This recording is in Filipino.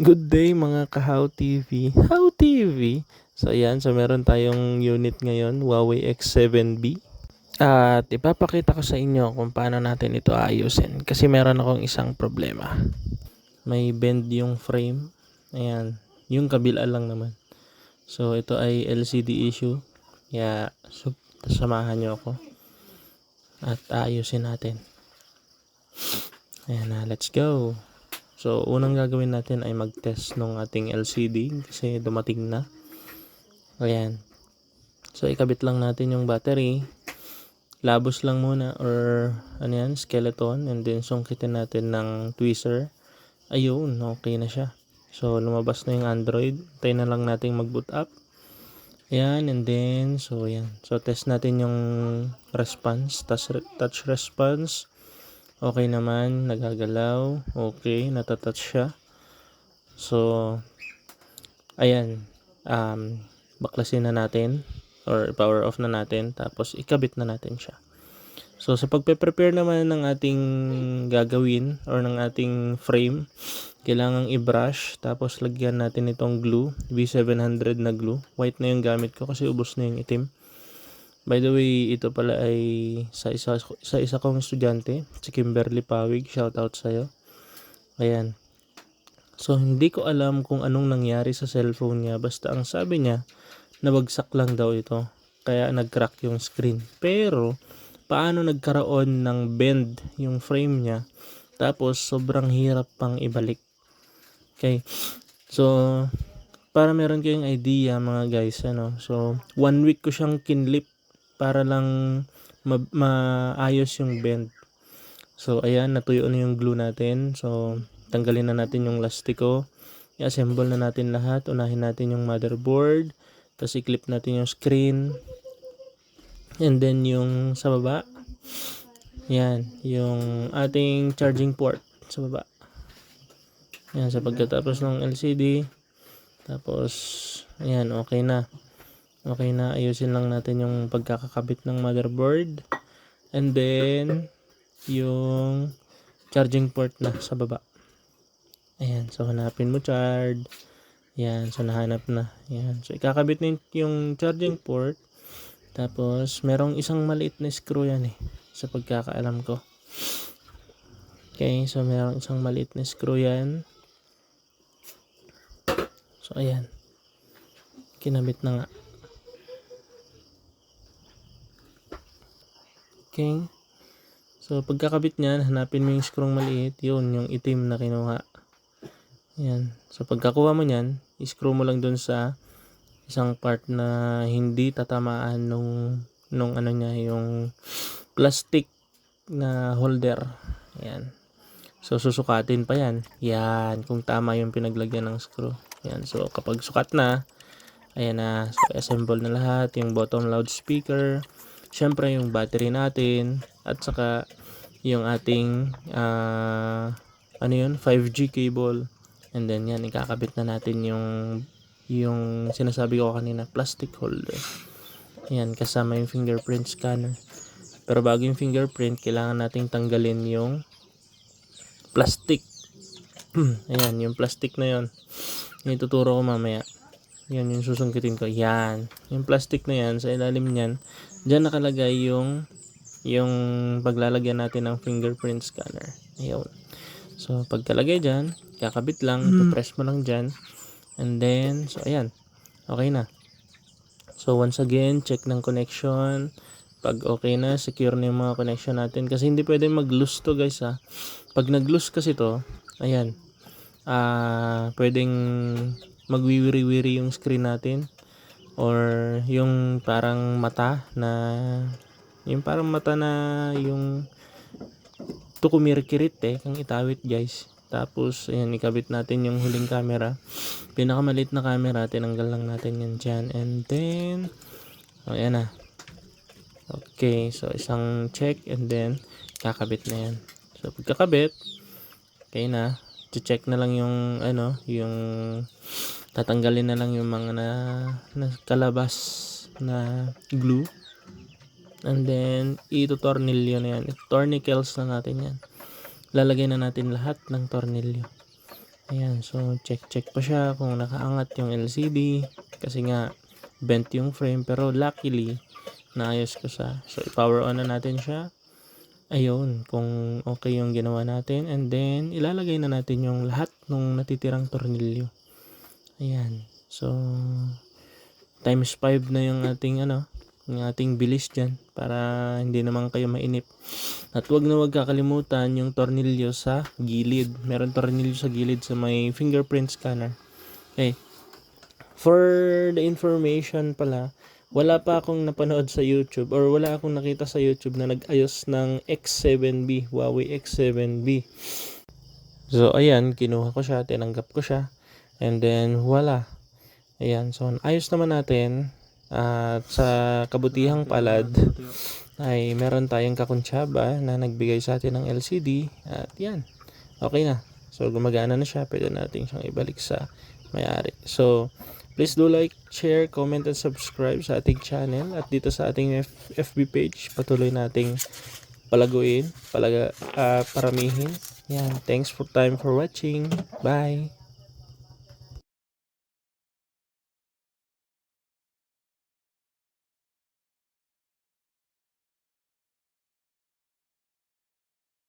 Good day mga ka-How TV. How TV? So ayan, so meron tayong unit ngayon, Huawei X7B. At ipapakita ko sa inyo kung paano natin ito ayusin. Kasi meron akong isang problema. May bend yung frame. Ayan, yung kabila lang naman. So ito ay LCD issue. Kaya so, samahan nyo ako. At ayusin natin. Ayan na, let's go. So, unang gagawin natin ay mag-test ng ating LCD kasi dumating na. Ayan. So, ikabit lang natin yung battery. Labos lang muna or ano yan, skeleton. And then, sungkitin natin ng tweezer. Ayun, okay na siya. So, lumabas na yung Android. Tayo na lang natin mag-boot up. Ayan, and then, so, ayan. So, test natin yung response, touch, touch response. Okay naman, nagagalaw. Okay, natatouch siya. So, ayan. Um, baklasin na natin or power off na natin tapos ikabit na natin siya. So, sa pagpe-prepare naman ng ating gagawin or ng ating frame, kailangang i-brush tapos lagyan natin itong glue, V700 na glue. White na yung gamit ko kasi ubos na yung itim. By the way, ito pala ay sa isa, sa isa kong estudyante, si Kimberly Pawig. Shout out sa'yo. Ayan. So, hindi ko alam kung anong nangyari sa cellphone niya. Basta ang sabi niya, nabagsak lang daw ito. Kaya nag-crack yung screen. Pero, paano nagkaroon ng bend yung frame niya? Tapos, sobrang hirap pang ibalik. Okay. So, para meron kayong idea mga guys, ano. So, one week ko siyang kinlip para lang ma- maayos yung bend. So, ayan, natuyo na yung glue natin. So, tanggalin na natin yung lastiko. I-assemble na natin lahat. Unahin natin yung motherboard. Tapos, i-clip natin yung screen. And then, yung sa baba. Yan, yung ating charging port sa baba. Yan, sa pagkatapos ng LCD. Tapos, ayan, okay na. Okay na, ayusin lang natin yung pagkakakabit ng motherboard. And then, yung charging port na sa baba. Ayan, so hanapin mo charge. Ayan, so nahanap na. Ayan, so ikakabit na yung charging port. Tapos, merong isang maliit na screw yan eh, sa pagkakaalam ko. Okay, so merong isang maliit na screw yan. So, ayan. Kinabit na nga. Okay. So, pagkakabit niyan, hanapin mo yung screw maliit. Yun, yung itim na kinuha. Yan. So, pagkakuha mo niyan, i-screw mo lang dun sa isang part na hindi tatamaan nung, nung ano niya, yung plastic na holder. Yan. So, susukatin pa yan. Yan. Kung tama yung pinaglagyan ng screw. Yan. So, kapag sukat na, ayan na. So, assemble na lahat. Yung bottom loudspeaker. Siyempre, yung battery natin. At saka, yung ating, ah, ano yun? 5G cable. And then, yan. Ikakabit na natin yung, yung sinasabi ko kanina, plastic holder. Yan. Kasama yung fingerprint scanner. Pero bago yung fingerprint, kailangan nating tanggalin yung plastic. Ayan, yung plastic na. Yung ituturo ko mamaya. Yan yung susungkitin ko. Yan. Yung plastic na yan, sa ilalim niyan, Diyan nakalagay yung yung paglalagyan natin ng fingerprint scanner. Ayun. So, pagkalagay dyan, kakabit lang, mm. press mo lang dyan. And then, so ayan. Okay na. So, once again, check ng connection. Pag okay na, secure na yung mga connection natin. Kasi hindi pwede mag-loose to guys ha. Pag nag-loose kasi to, ayan. Ah, uh, pwedeng magwiwiri-wiri yung screen natin or yung parang mata na yung parang mata na yung tukumirkirit eh kang itawit guys. Tapos ayan ikabit natin yung huling camera. Pinakamalit na camera tinanggal lang natin yan dyan. And then oh, ayan na. Okay so isang check and then kakabit na yan. So pagkakabit okay na. Check na lang yung ano yung tatanggalin na lang yung mga na, na kalabas na glue and then ito tornilyo na yan tourniquets na natin yan lalagay na natin lahat ng tornilyo Ayan, so check-check pa siya kung nakaangat yung LCD. Kasi nga, bent yung frame. Pero luckily, naayos ko siya. So, i-power on na natin siya. Ayun, kung okay yung ginawa natin. And then, ilalagay na natin yung lahat ng natitirang tornilyo. Ayan. So, times 5 na yung ating ano, yung ating bilis dyan para hindi naman kayo mainip. At wag na wag kakalimutan yung tornilyo sa gilid. Meron tornilyo sa gilid sa may fingerprint scanner. Okay. For the information pala, wala pa akong napanood sa YouTube or wala akong nakita sa YouTube na nag-ayos ng X7B, Huawei X7B. So, ayan, kinuha ko siya, tinanggap ko siya. And then, wala. Ayan, so, ayos naman natin. At sa kabutihang palad, ay meron tayong kakuntsaba na nagbigay sa atin ng LCD. At yan, okay na. So, gumagana na siya. Pwede natin siyang ibalik sa may-ari. So, please do like, share, comment, and subscribe sa ating channel. At dito sa ating F- FB page, patuloy nating palaguin, palaga, ah, paramihin. Yan. Thanks for time for watching. Bye.